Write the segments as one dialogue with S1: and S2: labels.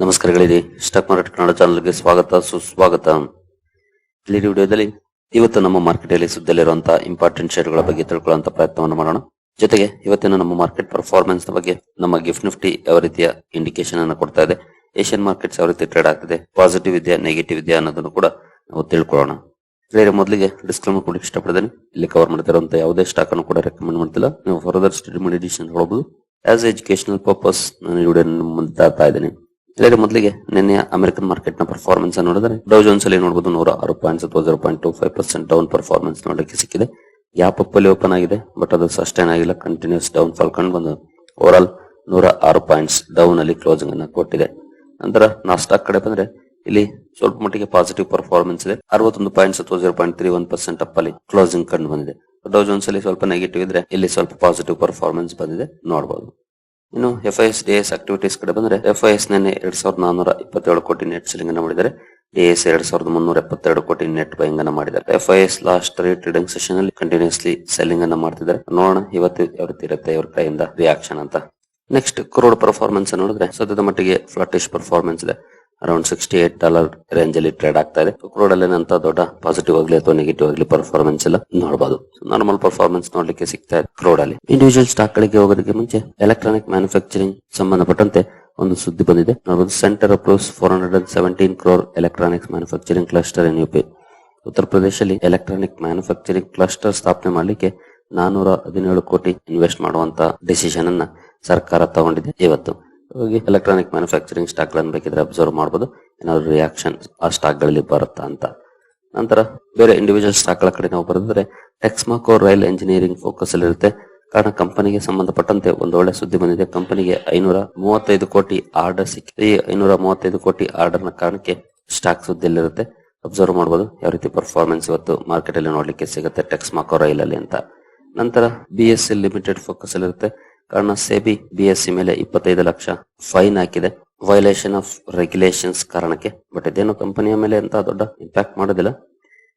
S1: ನಮಸ್ಕಾರಗಳಿದೆ. Stock market Kannada ಚಾನಲ್ಗೆ ಸ್ವಾಗತ, ಸುಸ್ವಾಗತ. ಇಲ್ಲಿ ವಿಡಿಯೋದಲ್ಲಿ ಇವತ್ತು ನಮ್ಮ ಮಾರ್ಕೆಟ್ ಅಲ್ಲಿ ಸುದ್ದಲ್ಲಿರುವಂತಹ ಇಂಪಾರ್ಟೆಂಟ್ ಶೇರ್ಗಳ ಬಗ್ಗೆ ತಿಳ್ಕೊಳ್ಳುವಂತ ಪ್ರಯತ್ನವನ್ನು ಮಾಡೋಣ. ಜೊತೆಗೆ ಇವತ್ತಿನ ನಮ್ಮ ಮಾರ್ಕೆಟ್ ಪರ್ಫಾರ್ಮೆನ್ಸ್ ಬಗ್ಗೆ ನಮ್ಮ ಗಿಫ್ಟ್ ನಿಫ್ಟಿ ಯಾವ ರೀತಿಯ ಇಂಡಿಕೇಶನ್ ಅನ್ನು ಕೊಡ್ತಾ ಇದೆ ಏಷ್ಯನ್ ಮಾರ್ಕೆಟ್ಸ್ ಯಾವ ರೀತಿ ಟ್ರೇಡ್ ಆಗ್ತಿದೆ ಪಾಸಿಟಿವ್ ಇದೆಯಾ ನೆಗೆಟಿವ್ ಇದೆಯಾ ಅನ್ನೋದನ್ನು ಕೂಡ ನಾವು ತಿಳ್ಕೊಳ್ಳೋಣ. ಬೇರೆ ಮೊದಲಿಗೆ ಡಿಸ್ಕ್ಲೇಮರ್ ಕೊಡಲಿಕ್ಕೆ ಇಷ್ಟಪಡ್ತೇನೆ. ಇಲ್ಲಿ ಕವರ್ ಮಾಡ್ತಿರುವಂತ ಯಾವುದೇ ಸ್ಟಾಕ್ ಅನ್ನು ಕೂಡ ರೆಕಮೆಂಡ್ ಮಾಡ್ತಿಲ್ಲ. ನೀವು ಫರ್ದರ್ ಸ್ಟಡಿ ಮಾಡಿ ಡಿಸಿಷನ್ ತಗೊಳ್ಬಹುದು. ಆಸ್ ಎಜುಕೇಶನಲ್ ಪರ್ಪಸ್ ನಾನು ವಿಡಿಯೋ ಮುಂದೆ ತರ್ತಾ ಇದ್ದೀನಿ. ಇದರ ಮೊದಲಿಗೆ ನಿನ್ನೆ ಅಮೆರಿಕನ್ ಮಾರ್ಕೆಟ್ನ ಪರ್ಫಾರ್ಮೆನ್ಸ್ ನೋಡಿದ್ರೆ ಡೌ ಜೋನ್ಸ್ ಅಲ್ಲಿ ನೋಡಬಹುದು ನೂರ ಆರು ಪಾಯಿಂಟ್ಸ್ ಅಥವಾ zero point two five percent down performance ನೋಡಕ್ಕೆ ಸಿಕ್ಕಿದೆ. ಯಾಪ್ ಅಲ್ಲಿ ಓಪನ್ ಆಗಿದೆ ಬಟ್ ಅದು ಸಸ್ಟೈನ್ ಆಗಿಲ್ಲ ಕಂಟಿನ್ಯೂಸ್ ಡೌನ್ ಫಾಲ್ ಕಂಡು ಬಂದು ಓವರ್ ಆಲ್ ನೂರ ಆರು ಪಾಯಿಂಟ್ಸ್ ಡೌನ್ ಅಲ್ಲಿ ಕ್ಲೋಸಿಂಗ್ ಅನ್ನ ಕೊಟ್ಟಿದೆ. ನಂತರ ನಾಸ್ಟಾಕ್ ಕಡೆ ಬಂದ್ರೆ, ಇಲ್ಲಿ ಸ್ವಲ್ಪ ಮಟ್ಟಿಗೆ ಪಾಸಿಟಿವ್ ಪರ್ಫಾರ್ಮೆನ್ಸ್ ಇದೆ. ಅರವತ್ತೊಂದು ಪಾಯಿಂಟ್ಸ್ ಅಥವಾ zero point three one percent up ಅಲ್ಲಿ ಕ್ಲೋಸಿಂಗ್ ಕಂಡು ಬಂದಿದೆ. ಡೌ ಜೋನ್ಸ್ ಅಲ್ಲಿ ಸ್ವಲ್ಪ ನೆಗೆಟಿವ್ ಇದ್ರೆ, ಇಲ್ಲಿ ಸ್ವಲ್ಪ ಪಾಸಿಟಿವ್ ಪರ್ಫಾರ್ಮೆನ್ಸ್ ಬಂದಿದೆ. ನೋಡಬಹುದು ಇನ್ನು F I S D S activities ಕಡೆ ಬಂದ್ರೆ ಎಫ್ ಐ ಎಸ್ ನೆನ್ನೆ ಎರಡ್ ಸಾವಿರದ ನಾನೂರ ಇಪ್ಪತ್ತೇಳು ಕೋಟಿ ನೆಟ್ ಸೆಲಿಂಗ್ ಅನ್ನ ಮಾಡಿದ್ದಾರೆ. ಡಿ ಎಸ್ ಎರಡ್ ಸಾವಿರದ ಮುನ್ನೂರ ಎಪ್ಪತ್ತೆರಡು ಕೋಟಿ ನೆಟ್ ಬೈಂಗ್ ಅನ್ನ ಮಾಡಿದ್ದಾರೆ. F I S last three trading session ಅಲ್ಲಿ ಕಂಟಿನ್ಯೂಸ್ಲಿ ಸೆಲ್ಲಿಂಗ್ ಅನ್ನ ಮಾಡ್ತಿದ್ದಾರೆ. ನೋಡೋಣ ಇವತ್ತು ಯಾವ ರೀತಿ ಇವ್ರ ಕಡೆಯಿಂದ ರಿಯಾಕ್ಷನ್ ಅಂತ. ನೆಕ್ಸ್ಟ್ ಕ್ರೋಡ್ ಪರ್ಫಾರ್ಮೆನ್ಸ್ ನೋಡಿದ್ರೆ ಸದ್ಯದ ಮಟ್ಟಿಗೆ ಫ್ಲಾಟಿಶ್ ಪರ್ಫಾರ್ಮೆನ್ಸ್ ಇದೆ. Around sixty eight dollar range ಅಲ್ಲಿ ಟ್ರೇಡ್ ಆಗ್ತಾ ಇದೆ. ಕ್ರೋಡ್ ಅಲ್ಲಿ ಏನಂತ ದೊಡ್ಡ ಪಾಸಿಟಿವ್ ಆಗಲಿ ಅಥವಾ ನೆಗೆಟಿವ್ ಆಗಲಿ ಪರ್ಫಾರ್ಮೆನ್ಸ್ ಎಲ್ಲ ನೋಡಬಹುದು ನಾರ್ಮಲ್ ಪರ್ಫಾರ್ಮೆನ್ಸ್ ನೋಡ್ಲಿಕ್ಕೆ ಸಿಗ್ತಾ ಇದೆ ಕ್ರೋಡ್ ಅಲ್ಲಿ ಇಂಡಿವಿಜುವಲ್ ಸ್ಟಾಕ್ ಗಳಿಗೆ ಹೋಗೋದಕ್ಕೆ ಮುಂಚೆ ಎಲೆಕ್ಟ್ರಾನಿಕ್ ಮ್ಯಾನುಫ್ಯಾಕ್ಚರಿಂಗ್ ಸಂಬಂಧಪಟ್ಟಂತೆ ಒಂದು ಸುದ್ದಿ ಬಂದಿದೆ. ನೋಡಬಹುದು centre approves four hundred and seventeen crore electronics manufacturing cluster in UP Uttar ಪ್ರದೇಶದಲ್ಲಿ ಎಲೆಕ್ಟ್ರಾನಿಕ್ ಮ್ಯಾನುಫ್ಯಾಕ್ಚರಿಂಗ್ ಕ್ಲಸ್ಟರ್ ಸ್ಥಾಪನೆ ಮಾಡಲಿಕ್ಕೆ ನಾನೂರ ಹದಿನೇಳು ಕೋಟಿ ಇನ್ವೆಸ್ಟ್ ಮಾಡುವಂತ ಡಿಸಿಷನ್ ಅನ್ನ ಸರ್ಕಾರ ತಗೊಂಡಿದೆ ಇವತ್ತು. ಹೋಗಿ ಎಲೆಕ್ಟ್ರಾನಿಕ್ ಮ್ಯಾನುಫ್ಯಾಕ್ಚರಿಂಗ್ ಸ್ಟಾಕ್ಗಳನ್ನು ಬೇಕಿದ್ರೆ ಅಬ್ಸರ್ವ್ ಮಾಡಬಹುದು ಏನಾದ್ರು ರಿಯಾಕ್ಷನ್ ಆ ಸ್ಟಾಕ್ಗಳಲ್ಲಿ ಬರುತ್ತಾ ಅಂತ. ನಂತರ ಬೇರೆ ಇಂಡಿವಿಜುವಲ್ ಸ್ಟಾಕ್ಗಳ ಕಡೆ ನಾವು ಬರೆದ್ರೆ ಟೆಕ್ಸ್ಮಾಕೋ ರೈಲ್ ಎಂಜಿನಿಯರಿಂಗ್ ಫೋಕಸ್ ಅಲ್ಲಿ ಇರುತ್ತೆ. ಕಾರಣ ಕಂಪನಿಗೆ ಸಂಬಂಧಪಟ್ಟಂತೆ ಒಂದು ಒಳ್ಳೆ ಸುದ್ದಿ ಬಂದಿದೆ. ಕಂಪನಿಗೆ ಐನೂರ ಮೂವತ್ತೈದು ಕೋಟಿ ಆರ್ಡರ್ ಸಿಕ್ಕಿದೆ. ಈ ಐನೂರ ಮೂವತ್ತೈದು ಕೋಟಿ ಆರ್ಡರ್ನ ಕಾರಣಕ್ಕೆ ಸ್ಟಾಕ್ ಸುದ್ದಿಯಲ್ಲಿರುತ್ತೆ ಅಬ್ಸರ್ವ್ ಮಾಡಬಹುದು ಯಾವ ರೀತಿ ಪರ್ಫಾರ್ಮೆನ್ಸ್ ಇವತ್ತು ಮಾರ್ಕೆಟ್ ಅಲ್ಲಿ ನೋಡ್ಲಿಕ್ಕೆ ಸಿಗುತ್ತೆ ಟೆಕ್ಸ್ಮಾಕೋ ರೈಲ್ ಅಲ್ಲಿ ಅಂತ. ನಂತರ ಬಿ ಲಿಮಿಟೆಡ್ ಫೋಕಸ್ ಅಲ್ಲಿ ಇರುತ್ತೆ. ಕಾರಣ ಸೆಬಿ ಬಿ ಎಸ್ ಸಿ ಮೇಲೆ ಇಪ್ಪತ್ತೈದು ಲಕ್ಷ ಫೈನ್ ಹಾಕಿದೆ. ವೈಲೇಷನ್ ಆಫ್ ರೆಗ್ಯುಲೇಷನ್ಸ್ ಕಾರಣಕ್ಕೆ. ಬಟ್ ಇದೇನು ಕಂಪನಿಯ ಮೇಲೆ ಅಂತ ದೊಡ್ಡ ಇಂಪ್ಯಾಕ್ಟ್ ಮಾಡೋದಿಲ್ಲ.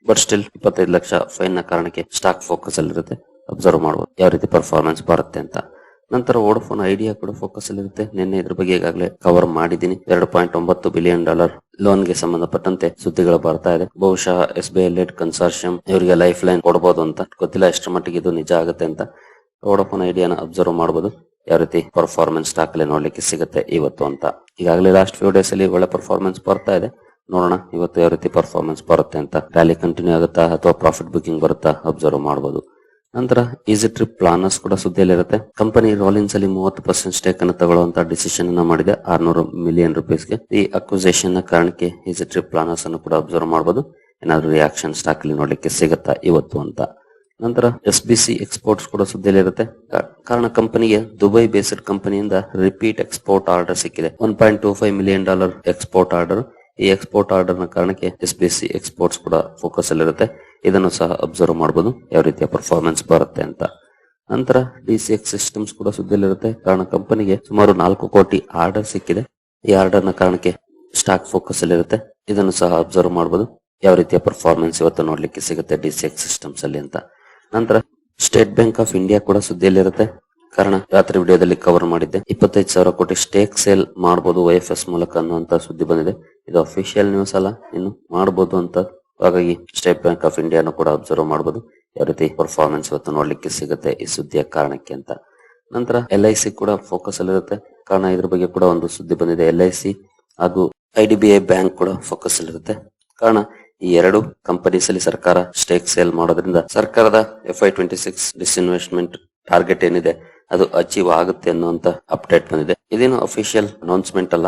S1: ಬಟ್ ಸ್ಟಿಲ್ ಇಪ್ಪತ್ತೈದು ಲಕ್ಷ ಫೈನ್ನ ಕಾರಣಕ್ಕೆ ಸ್ಟಾಕ್ ಫೋಕಸ್ ಅಲ್ಲಿ ಇರುತ್ತೆ. ಅಬ್ಸರ್ವ್ ಮಾಡಬಹುದು ಯಾವ ರೀತಿ ಪರ್ಫಾರ್ಮೆನ್ಸ್ ಬರುತ್ತೆ ಅಂತ. ನಂತರ ವೋಡಫೋನ್ ಐಡಿಯಾ ಕೂಡ ಫೋಕಸ್ ಅಲ್ಲಿ ಇರುತ್ತೆ. ನಿನ್ನೆ ಇದ್ರ ಬಗ್ಗೆ ಈಗಾಗಲೇ ಕವರ್ ಮಾಡಿದ್ದೀನಿ. ಎರಡು ಪಾಯಿಂಟ್ ಒಂಬತ್ತು ಬಿಲಿಯನ್ ಡಾಲರ್ ಲೋನ್ಗೆ ಸಂಬಂಧಪಟ್ಟಂತೆ ಸುದ್ದಿಗಳು ಬರ್ತಾ ಇದೆ. ಬಹುಶಃ ಎಸ್ ಬಿ ಐ ಕನ್ಸಾರ್ಷಿಯಂ ಇವರಿಗೆ ಲೈಫ್ ಲೈನ್ ಕೊಡಬಹುದು ಅಂತ. ಗೊತ್ತಿಲ್ಲ ಎಷ್ಟರ ಮಟ್ಟಿಗೆ ಇದು ನಿಜ ಆಗುತ್ತೆ ಅಂತ. ವೋಡಫೋನ್ ಐಡಿಯಾನ ಅಬ್ಸರ್ವ್ ಮಾಡಬಹುದು ಯಾವ ರೀತಿ ಪರ್ಫಾರ್ಮೆನ್ಸ್ ಸ್ಟಾಕ್ ಅಲ್ಲಿ ನೋಡ್ಲಿಕ್ಕೆ ಸಿಗುತ್ತೆ ಇವತ್ತು ಅಂತ. ಈಗಾಗಲೇ ಲಾಸ್ಟ್ ಫ್ಯೂ ಡೇಸ್ ಅಲ್ಲಿ ಒಳ್ಳೆ ಪರ್ಫಾರ್ಮೆನ್ಸ್ ಬರ್ತಾ ಇದೆ. ನೋಡೋಣ ಇವತ್ತು ಯಾವ ರೀತಿ ಪರ್ಫಾರ್ಮೆನ್ಸ್ ಬರುತ್ತೆ ಅಂತ. ರ್ಯಾಲಿ ಕಂಟಿನ್ಯೂ ಆಗುತ್ತಾ ಅಥವಾ ಪ್ರಾಫಿಟ್ ಬುಕಿಂಗ್ ಬರುತ್ತಾ ಅಬ್ಸರ್ವ್ ಮಾಡಬಹುದು ನಂತರ ಈಸಿ ಟ್ರಿಪ್ ಪ್ಲಾನರ್ಸ್ ಕೂಡ ಸುದ್ದಿಯಲ್ಲಿರುತ್ತೆ. ಕಂಪನಿ ರೋಲಿನ್ಸ್ ಅಲ್ಲಿ ಮೂವತ್ತು ಪರ್ಸೆಂಟ್ ಸ್ಟೇಕ್ ಅನ್ನು ತಗೊಳ್ಳುವಂತ ಡಿಸಿಷನ್ ಅನ್ನ ಮಾಡಿದೆ. ಆರ್ನೂರು ಮಿಲಿಯನ್ ರುಪೀಸ್ಗೆ ಈ ಅಕ್ವಿಸೇಷನ್ನ ಕಾರಣಕ್ಕೆ ಈಸಿ ಟ್ರಿಪ್ ಪ್ಲಾನರ್ಸ್ ಅನ್ನು ಕೂಡ ಅಬ್ಸರ್ವ್ ಮಾಡಬಹುದು ಏನಾದ್ರು ರಿಯಾಕ್ಷನ್ ಸ್ಟಾಕ್ ಅಲ್ಲಿ ನೋಡ್ಲಿಕ್ಕೆ ಸಿಗುತ್ತಾ ಇವತ್ತು ಅಂತ. ನಂತರ ಎಸ್ ಬಿ ಸಿ ಎಕ್ಸ್ಪೋರ್ಟ್ಸ್ ಕೂಡ ಸುದ್ದಿಯಲ್ಲಿರುತ್ತೆ. ಕಾರಣ ಕಂಪನಿಗೆ ದುಬೈ ಬೇಸ್ಡ್ ಕಂಪನಿಯಿಂದ ರಿಪೀಟ್ ಎಕ್ಸ್ಪೋರ್ಟ್ ಆರ್ಡರ್ ಸಿಕ್ಕಿದೆ. One point two five million dollar export order ಈ ಎಕ್ಸ್ಪೋರ್ಟ್ ಆರ್ಡರ್ನ ಕಾರಣಕ್ಕೆ ಎಸ್ ಬಿ ಸಿ ಎಕ್ಸ್ಪೋರ್ಟ್ಸ್ ಕೂಡ ಫೋಕಸ್ ಅಲ್ಲಿರುತ್ತೆ. ಇದನ್ನು ಸಹ ಅಬ್ಸರ್ವ್ ಮಾಡಬಹುದು ಯಾವ ರೀತಿಯ ಪರ್ಫಾರ್ಮೆನ್ಸ್ ಬರುತ್ತೆ ಅಂತ. ನಂತರ ಡಿ ಸಿ ಎಕ್ಸ್ ಸಿಸ್ಟಮ್ಸ್ ಕೂಡ ಸುದ್ದಿಯಲ್ಲಿರುತ್ತೆ. ಕಾರಣ ಕಂಪನಿಗೆ ಸುಮಾರು ನಾಲ್ಕು ಕೋಟಿ ಆರ್ಡರ್ ಸಿಕ್ಕಿದೆ. ಈ ಆರ್ಡರ್ನ ಕಾರಣಕ್ಕೆ ಸ್ಟಾಕ್ ಫೋಕಸ್ ಅಲ್ಲಿರುತ್ತೆ. ಇದನ್ನು ಸಹ ಅಬ್ಸರ್ವ್ ಮಾಡಬಹುದು ಯಾವ ರೀತಿಯ ಪರ್ಫಾರ್ಮೆನ್ಸ್ ಇವತ್ತು ನೋಡ್ಲಿಕ್ಕೆ ಸಿಗುತ್ತೆ ಡಿ ಸಿ ಎಕ್ಸ್ ಸಿಸ್ಟಮ್ಸ್ ಅಲ್ಲಿ ಅಂತ. ನಂತರ ಸ್ಟೇಟ್ ಬ್ಯಾಂಕ್ ಆಫ್ ಇಂಡಿಯಾ ಕೂಡ ಸುದ್ದಿಯಲ್ಲಿರುತ್ತೆ. ಕಾರಣ, ರಾತ್ರಿ ವಿಡಿಯೋದಲ್ಲಿ ಕವರ್ ಮಾಡಿದ್ದೆ. ಇಪ್ಪತ್ತೈದು ಸಾವಿರ ಕೋಟಿ ಸ್ಟೇಕ್ ಸೇಲ್ ಮಾಡಬಹುದು ವೈ ಎಸ್ ಮೂಲಕ ಅನ್ನುವಂತ ಸುದ್ದಿ ಬಂದಿದೆ. ಇದು ಅಫಿಷಿಯಲ್ ನ್ಯೂಸ್ ಅಲ್ಲ, ಇನ್ನು ಮಾಡಬಹುದು ಅಂತ. ಹಾಗಾಗಿ ಸ್ಟೇಟ್ ಬ್ಯಾಂಕ್ ಆಫ್ ಇಂಡಿಯಾನು ಕೂಡ ಅಬ್ಸರ್ವ್ ಮಾಡಬಹುದು ಯಾವ ರೀತಿ ಪರ್ಫಾರ್ಮೆನ್ಸ್ ಇವತ್ತು ನೋಡ್ಲಿಕ್ಕೆ ಸಿಗುತ್ತೆ ಈ ಸುದ್ದಿಯ ಕಾರಣಕ್ಕೆ ಅಂತ. ನಂತರ ಎಲ್ ಐ ಸಿ ಕೂಡ ಫೋಕಸ್ ಅಲ್ಲಿರುತ್ತೆ. ಕಾರಣ, ಇದ್ರ ಬಗ್ಗೆ ಕೂಡ ಒಂದು ಸುದ್ದಿ ಬಂದಿದೆ. ಎಲ್ ಐ ಸಿ ಹಾಗೂ I D B I bank ಕೂಡ ಫೋಕಸ್ ಅಲ್ಲಿರುತ್ತೆ. ಕಾರಣ ಈ ಎರಡು ಕಂಪನೀಸ್ ಅಲ್ಲಿ ಸರ್ಕಾರ ಸ್ಟೇಕ್ ಸೇಲ್ ಮಾಡೋದ್ರಿಂದ ಸರ್ಕಾರದ F Y twenty six disinvestment target ಏನಿದೆ, ಅದು ಅಚೀವ್ ಆಗುತ್ತೆ ಅನ್ನುವಂತ ಅಪ್ಡೇಟ್ ಬಂದಿದೆ. ಇದೇನು ಅಫಿಷಿಯಲ್ ಅನೌನ್ಸ್ಮೆಂಟ್ ಅಲ್ಲ,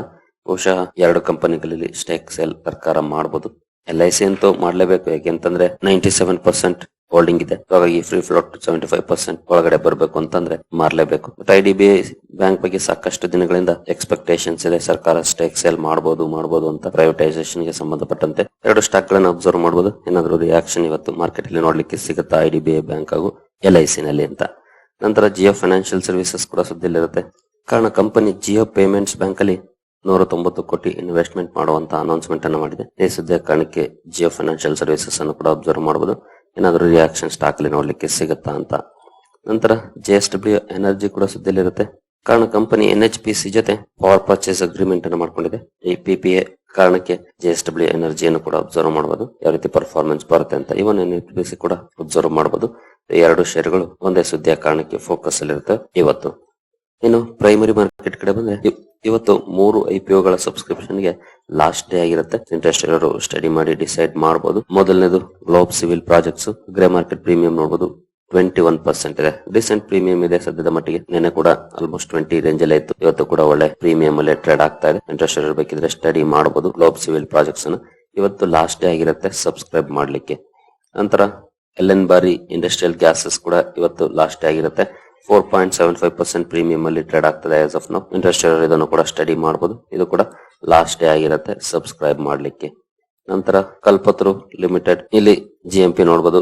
S1: ಬಹುಶಃ ಎರಡು ಕಂಪನಿಗಳಲ್ಲಿ ಸ್ಟೇಕ್ ಸೇಲ್ ಸರ್ಕಾರ ಮಾಡಬಹುದು ಎಲ್ ಐ ಸಿ ಅಂತೂ ಮಾಡಲೇಬೇಕು ಯಾಕೆಂತಂದ್ರೆ ನೈಂಟಿ ಸೆವೆನ್ ಪರ್ಸೆಂಟ್ ಹೋಲ್ಡಿಂಗ್ ಇದೆ. ಹಾಗಾಗಿ free float seventy five percent ಒಳಗಡೆ ಬರಬೇಕು ಅಂತಂದ್ರೆ ಮಾರಲೇಬೇಕು. I D B I bank ಬಗ್ಗೆ ಸಾಕಷ್ಟು ದಿನಗಳಿಂದ ಎಕ್ಸ್ಪೆಕ್ಟೇಷನ್ಸ್ ಇದೆ. ಸರ್ಕಾರ ಸ್ಟೇಕ್ ಸೇಲ್ ಮಾಡಬಹುದು ಮಾಡಬಹುದು ಅಂತ ಪ್ರೈವೇಟೈಸೇಷನ್ಗೆ ಸಂಬಂಧಪಟ್ಟಂತೆ ಎರಡು ಸ್ಟಾಕ್ ಗಳನ್ನ ಅಬ್ಸರ್ವ್ ಮಾಡಬಹುದು ಏನಾದರೂ ರಿಯಾಕ್ಷನ್ ಇವತ್ತು ಮಾರ್ಕೆಟ್ ಅಲ್ಲಿ ನೋಡ್ಲಿಕ್ಕೆ ಸಿಗುತ್ತಾ? I D B I bank ಹಾಗೂ ಎಲ್ ಐ ಸಿ ನಲ್ಲಿ ಅಂತ. ನಂತರ ಜಿಯೋ ಫೈನಾನ್ಷಿಯಲ್ ಸರ್ವಿಸಸ್ ಕೂಡ ಸುದ್ದಿಲಿರುತ್ತೆ ಕಾರಣ ಕಂಪನಿ ಜಿಯೋ ಪೇಮೆಂಟ್ಸ್ ಬ್ಯಾಂಕ್ ಅಲ್ಲಿ ನೂರ ತೊಂಬತ್ತು ಕೋಟಿ ಇನ್ವೆಸ್ಟ್ಮೆಂಟ್ ಮಾಡುವಂತ ಅನೌನ್ಸ್ಮೆಂಟ್ ಅನ್ನು ಮಾಡಿದೆ. ಈ ಸುದ್ದಿಯ ಕಾರಣಕ್ಕೆ ಜಿಯೋ ಫೈನಾನ್ಷಿಯಲ್ ಸರ್ವಿಸಸ್ ಅನ್ನು ಕೂಡ ಅಬ್ಸರ್ವ್ ಮಾಡಬಹುದು ಏನಾದರೂ ರಿಯಾಕ್ಷನ್ ಸ್ಟಾಕ್ ಅಲ್ಲಿ ನೋಡ್ಲಿಕ್ಕೆ ಸಿಗುತ್ತಾ ಅಂತ. ನಂತರ ಜೆ ಎಸ್ ಡಬ್ಲ್ಯೂ ಎನರ್ಜಿ ಕೂಡ ಸುದ್ದಿಯಲ್ಲಿರುತ್ತೆ ಕಾರಣ company N H P C ಜೊತೆ ಪವರ್ ಪರ್ಚೇಸ್ ಅಗ್ರಿಮೆಂಟ್ ಅನ್ನು ಮಾಡಿಕೊಂಡಿದೆ. ಈ ಪಿ ಪಿ ಎ ಕಾರಣಕ್ಕೆ ಜೆ ಎಸ್ ಡಬ್ಲ್ಯೂ ಎನರ್ಜಿಯನ್ನು ಕೂಡ ಅಬ್ಸರ್ವ್ ಮಾಡಬಹುದು ಯಾವ ರೀತಿ ಪರ್ಫಾರ್ಮೆನ್ಸ್ ಬರುತ್ತೆ ಅಂತ even N H P C ಕೂಡ ಅಬ್ಸರ್ವ್ ಮಾಡಬಹುದು ಎರಡು ಶೇರ್ಗಳು ಒಂದೇ ಸುದ್ದಿಯ ಕಾರಣಕ್ಕೆ ಫೋಕಸ್ ಅಲ್ಲಿರುತ್ತೆ ಇವತ್ತು. ಇನ್ನು ಪ್ರೈಮರಿ ಮಾರ್ಕೆಟ್ ಕಡೆ ಬಂದ್ರೆ ಇವ್- ಇವತ್ತು ಮೂರು ಐಪಿಒಗಳ ಸಬ್ಸ್ಕ್ರಿಪ್ಷನ್ಗೆ ಲಾಸ್ಟ್ ಡೇ ಆಗಿರುತ್ತೆ. ಇಂಟ್ರೆಸ್ಟ್ ಇರೋರು ಸ್ಟಡಿ ಮಾಡಿ ಡಿಸೈಡ್ ಮಾಡಬಹುದು ಮೊದಲನೇದು Globe civil projects grey market premium ನೋಡಬಹುದು ಟ್ವೆಂಟಿ ಒನ್ ಪರ್ಸೆಂಟ್ ಇದೆ. ಡಿಸೆಂಟ್ ಪ್ರೀಮಿಯಂ ಇದೆ ಸದ್ಯದ ಮಟ್ಟಿಗೆ. ನಿನ್ನೆ ಕೂಡ ಆಲ್ಮೋಸ್ಟ್ ಟ್ವೆಂಟಿ ರೇಂಜ್ ಅಲ್ಲೇ ಇತ್ತು. ಇವತ್ತು ಕೂಡ ಒಳ್ಳೆ ಪ್ರೀಮಿಯಂ ಅಲ್ಲಿ ಟ್ರೇಡ್ ಆಗ್ತಾ ಇದೆ. ಇಂಟ್ರೆಸ್ಟ್ ಇರಬೇಕಿದ್ರೆ ಸ್ಟಡಿ ಮಾಡಬಹುದು ಗ್ಲೋಬ್ ಸಿವಿಲ್ ಪ್ರಾಜೆಕ್ಟ್ಸ್ ಇವತ್ತು ಲಾಸ್ಟ್ ಡೇ ಆಗಿರುತ್ತೆ. ಸಬ್ಸ್ಕ್ರೈಬ್ ಮಾಡ್ಲಿಕ್ಕೆ. ನಂತರ Ellenbarrie industrial gases ಕೂಡ ಇವತ್ತು ಲಾಸ್ಟ್ ಡೇ ಆಗಿರುತ್ತೆ. Four point seven five percent premium ಅಲ್ಲಿ ಟ್ರೇಡ್ ಆಗ್ತದೆ ಆಸ್ ಆಫ್ ನೋ ಇಂಟ್ರೆಸ್ಟ್ ಇದನ್ನು ಕೂಡ ಸ್ಟಡಿ ಮಾಡಬಹುದು ಇದು ಕೂಡ ಲಾಸ್ಟ್ ಡೇ ಆಗಿರುತ್ತೆ. ಸಬ್ಸ್ಕ್ರೈಬ್ ಮಾಡ್ಲಿಕ್ಕೆ. ನಂತರ ಕಲ್ಪತ್ರು ಲಿಮಿಟೆಡ್. ಇಲ್ಲಿ ಜಿ ಎಂ ಪಿ ನೋಡಬಹುದು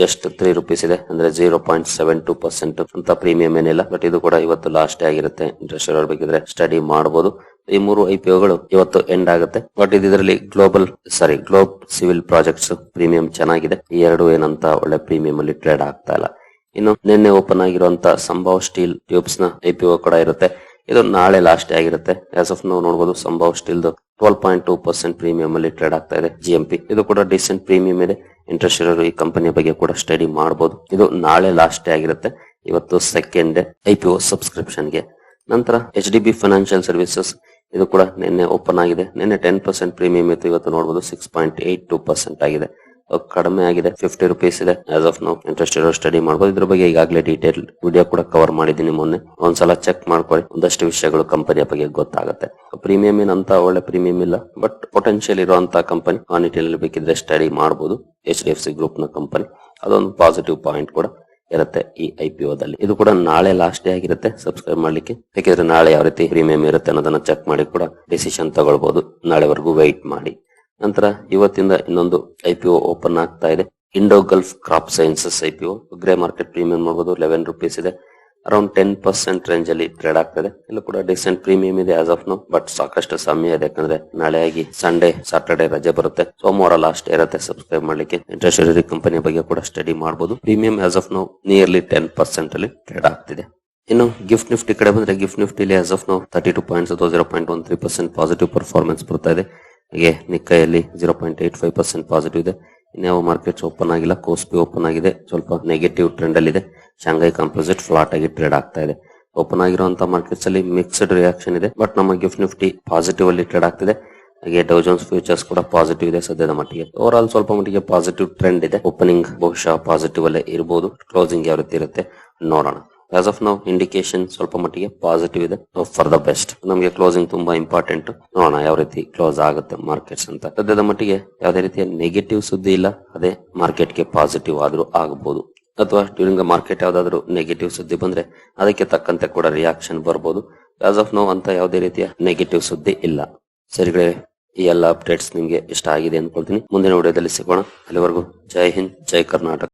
S1: ಜಸ್ಟ್ ತ್ರೀ ರುಪೀಸ್ ಇದೆ. ಅಂದ್ರೆ zero point seven two percent ಅಂತ ಪ್ರೀಮಿಯಂ ಏನಿಲ್ಲ. ಬಟ್ ಇದು ಕೂಡ ಇವತ್ತು ಲಾಸ್ಟ್ ಆಗಿರುತ್ತೆ. ಇಂಟ್ರೆಸ್ಟ್ ಬೇಕಿದ್ರೆ ಸ್ಟಡಿ ಮಾಡಬಹುದು ಈ ಮೂರು ಐಪಿಒಗಳು ಇವತ್ತು ಎಂಡ್ ಆಗುತ್ತೆ. ಬಟ್ ಇದರಲ್ಲಿ global sorry Globe civil projects premium ಚೆನ್ನಾಗಿದೆ. ಈ ಎರಡು ಏನಂತ ಒಳ್ಳೆ ಪ್ರೀಮಿಯಂ ಅಲ್ಲಿ ಟ್ರೇಡ್ ಆಗ್ತಾ ಇಲ್ಲ. ಇನ್ನು ನಿನ್ನೆ ಓಪನ್ ಆಗಿರುವಂತ ಸಂಭವ ಸ್ಟೀಲ್ ಟ್ಯೂಬ್ಸ್ನ ಐಪಿಒ ಕೂಡ ಇರುತ್ತೆ. ಇದು ನಾಳೆ ಲಾಸ್ಟ್ ಆಗಿರುತ್ತೆ. ಆಫ್ ನಾವು ನೋಡಬಹುದು Sambhv steel twelve point two percent premium ಅಲ್ಲಿ ಟ್ರೇಡ್ ಆಗ್ತಾ ಇದೆ. ಜಿಎಂಪಿ ಇದು ಕೂಡ ಡಿಸೆಂಟ್ ಪ್ರೀಮಿಯಂ ಇದೆ. ಇಂಟ್ರೆಸ್ಟ್ ಇರೋರು ಈ ಕಂಪನಿಯ ಬಗ್ಗೆ ಕೂಡ ಸ್ಟಡಿ ಮಾಡಬಹುದು ಇದು ನಾಳೆ ಲಾಸ್ಟ್ ಡೇ ಆಗಿರುತ್ತೆ. ಇವತ್ತು ಸೆಕೆಂಡ್ ಐಪಿಒ ಸಬ್ಸ್ಕ್ರಿಪ್ಷನ್ಗೆ. ನಂತರ H D B financial services ಇದು ಕೂಡ ನಿನ್ನೆ ಓಪನ್ ಆಗಿದೆ. ನಿನ್ನೆ ಟೆನ್ ಪರ್ಸೆಂಟ್ ಪ್ರೀಮಿಯಂ ಇತ್ತು. ಇವತ್ತು ನೋಡಬಹುದು six point eight two percent ಆಗಿದೆ. ಕಡಿಮೆ ಆಗಿದೆ. ಫಿಫ್ಟಿ ರುಪೀಸ್ ಇದೆ. ಆಸ್ ಆಫ್ ನೋ ಇಂಟ್ರೆಸ್ಟ್ ಇರೋ ಸ್ಟಡಿ ಮಾಡಬಹುದು ಇದ್ರ ಬಗ್ಗೆ ಈಗಾಗಲೇ ಡೀಟೇಲ್ ವಿಡಿಯೋ ಕೂಡ ಕವರ್ ಮಾಡಿದ್ದೀನಿ ಮೊನ್ನೆ. ಒಂದ್ಸಲ ಚೆಕ್ ಮಾಡ್ಕೊಳ್ಳಿ. ಒಂದಷ್ಟು ವಿಷಯಗಳು ಕಂಪನಿಯ ಬಗ್ಗೆ ಗೊತ್ತಾಗುತ್ತೆ. ಪ್ರೀಮಿಯಂ ಏನಂತ ಒಳ್ಳೆ ಪ್ರೀಮಿಯಂ ಇಲ್ಲ. ಬಟ್ ಪೊಟೆನ್ಶಿಯಲ್ ಇರುವಂತಹ ಕಂಪನಿ ಆ ನಿಟ್ಟಿನಲ್ಲಿ ಬೇಕಿದ್ರೆ ಸ್ಟಡಿ ಮಾಡಬಹುದು ಎಚ್ ಡಿ ಎಫ್ ಸಿ ಗ್ರೂಪ್ನ ಕಂಪನಿ ಅದೊಂದು ಪಾಸಿಟಿವ್ ಪಾಯಿಂಟ್ ಕೂಡ ಇರುತ್ತೆ ಈ ಐ ಪಿ ದಲ್ಲಿ. ಇದು ಕೂಡ ನಾಳೆ ಲಾಸ್ಟ್ ಡೇ ಆಗಿರುತ್ತೆ. ಸಬ್ಸ್ಕ್ರೈಬ್ ಮಾಡ್ಲಿಕ್ಕೆ. ಬೇಕಿದ್ರೆ ನಾಳೆ ಯಾವ ರೀತಿ ಪ್ರೀಮಿಯಂ ಇರುತ್ತೆ ಅನ್ನೋದನ್ನ ಚೆಕ್ ಮಾಡಿ ಕೂಡ ಡಿಸಿಷನ್ ತಗೊಳ್ಬಹುದು ನಾಳೆವರೆಗೂ ವೆಯ್ಟ್ ಮಾಡಿ. ನಂತರ ಇವತ್ತಿಂದ ಇನ್ನೊಂದು ಐಪಿಒ ಓಪನ್ ಆಗ್ತಾ ಇದೆ. Indo Gulf crop sciences IPO grey market premium ನೋಡಬಹುದು ಲೆವೆನ್ ರುಪೀಸ್ ಇದೆ. ಅರೌಂಡ್ ಟೆನ್ ಪರ್ಸೆಂಟ್ ರೇಂಜ್ ಅಲ್ಲಿ ಟ್ರೇಡ್ ಆಗ್ತದೆ ಇಲ್ಲೂ ಕೂಡ ಡಿಸೆಂಟ್ ಪ್ರೀಮಿಯಂ ಇದೆ ಆಸ್ ಆಫ್ ನೋ ಬಟ್ ಸಾಕಷ್ಟು ಸಮಯ ಇದೆ. ಯಾಕಂದ್ರೆ ನಾಳೆ ಆಗಿ ಸಂಡೇ ಸಾಟರ್ಡೆ ರಜೆ ಬರುತ್ತೆ. ಸೋಮವಾರ ಲಾಸ್ಟ್ ಇರುತ್ತೆ. ಸಬ್ಸ್ಕ್ರೈಬ್ ಮಾಡ್ಲಿಕ್ಕೆ ಇಂಟ್ರೆಸ್ಟ್ ಕಂಪನಿ ಬಗ್ಗೆ ಕೂಡ ಸ್ಟಡಿ ಮಾಡಬಹುದು premium as of now nearly ten percent ಅಲ್ಲಿ ಟ್ರೇಡ್ ಆಗ್ತಿದೆ. ಇನ್ನು ಗಿಫ್ಟ್ ನಿಫ್ಟಿ ಕಡೆ ಬಂದ್ರೆ gift ನಿಫ್ಟಿಲಿ as of now thirty two points ಅಥವಾ zero point one three percent positive performance ಬರ್ತಾ ಇದೆ. ಹಾಗೆ ನಿಕ್ಕೈಯಲ್ಲಿ zero point eight five percent positive ಇದೆ. ಇನ್ಯಾವ ಮಾರ್ಕೆಟ್ಸ್ ಓಪನ್ ಆಗಿಲ್ಲ ಕೋಸ್ಪಿ ಓಪನ್ ಆಗಿದೆ, ಸ್ವಲ್ಪ ನೆಗೆಟಿವ್ ಟ್ರೆಂಡ್ ಅಲ್ಲಿ ಇದೆ. ಶಾಂಘೈ ಕಾಂಪೋಸಿಟ್ ಫ್ಲಾಟ್ ಆಗಿ ಟ್ರೇಡ್ ಆಗ್ತಾ ಇದೆ. ಓಪನ್ ಆಗಿರುವಂತಹ ಮಾರ್ಕೆಟ್ಸ್ ಅಲ್ಲಿ ಮಿಕ್ಸ್ಡ್ ರಿಯಾಕ್ಷನ್ ಇದೆ ಬಟ್ ನಮ್ಮ ಗಿಫ್ಟ್ ನಿಫ್ಟಿ ಪಾಸಿಟಿವ್ ಅಲ್ಲಿ ಟ್ರೇಡ್ ಆಗ್ತಿದೆ ಹಾಗೆ ಡೌಜೋನ್ಸ್ ಫ್ಯೂಚರ್ಸ್ ಕೂಡ ಪಾಸಿಟಿವ್ ಇದೆ ಸದ್ಯದ ಮಟ್ಟಿಗೆ. ಓವರ್ ಆಲ್ ಸ್ವಲ್ಪ ಮಟ್ಟಿಗೆ ಪಾಸಿಟಿವ್ ಟ್ರೆಂಡ್ ಇದೆ. ಓಪನಿಂಗ್ ಬಹುಶಃ ಪಾಸಿಟಿವ್ ಅಲ್ಲೇ ಇರಬಹುದು ಕ್ಲೋಸಿಂಗ್ ಯಾವ ರೀತಿ ಇರುತ್ತೆ ನೋಡೋಣ. ಆಸ್ ಆಫ್ ನಾವು ಇಂಡಿಕೇಶನ್ ಸ್ವಲ್ಪ ಮಟ್ಟಿಗೆ ಪಾಸಿಟಿವ್ ಇದೆ. ಫಾರ್ ದ ಬೆಸ್ಟ್ ನಮಗೆ ಕ್ಲೋಸಿಂಗ್ ತುಂಬಾ ಇಂಪಾರ್ಟೆಂಟ್ ನೋಡೋಣ ಯಾವ ರೀತಿ ಕ್ಲೋಸ್ ಆಗುತ್ತೆ ಮಾರ್ಕೆಟ್ಸ್ ಅಂತ. ಸದ್ಯದ ಮಟ್ಟಿಗೆ ಯಾವುದೇ ರೀತಿಯ ನೆಗೆಟಿವ್ ಸುದ್ದಿ ಇಲ್ಲ. ಅದೇ ಮಾರ್ಕೆಟ್ಗೆ ಪಾಸಿಟಿವ್ ಆದ್ರೂ ಆಗಬಹುದು ಅಥವಾ ಡ್ಯೂರಿಂಗ್ ಮಾರ್ಕೆಟ್ ಯಾವ್ದಾದ್ರು ನೆಗೆಟಿವ್ ಸುದ್ದಿ ಬಂದ್ರೆ ಅದಕ್ಕೆ ತಕ್ಕಂತೆ ಕೂಡ ರಿಯಾಕ್ಷನ್ ಬರ್ಬೋದು. ಆಸ್ ಆಫ್ ನೋ ಅಂತ ಯಾವುದೇ ರೀತಿಯ ನೆಗೆಟಿವ್ ಸುದ್ದಿ ಇಲ್ಲ. ಸರಿಗಳೇ ಈ ಎಲ್ಲ ಅಪ್ಡೇಟ್ಸ್ ನಿಮ್ಗೆ ಇಷ್ಟ ಆಗಿದೆ ಅನ್ಕೊಳ್ತೀನಿ. ಮುಂದಿನ ವಿಡಿಯೋದಲ್ಲಿ ಸಿಗೋಣ. ಅಲ್ಲಿವರೆಗೂ ಜೈ ಹಿಂದ್, ಜೈ ಕರ್ನಾಟಕ.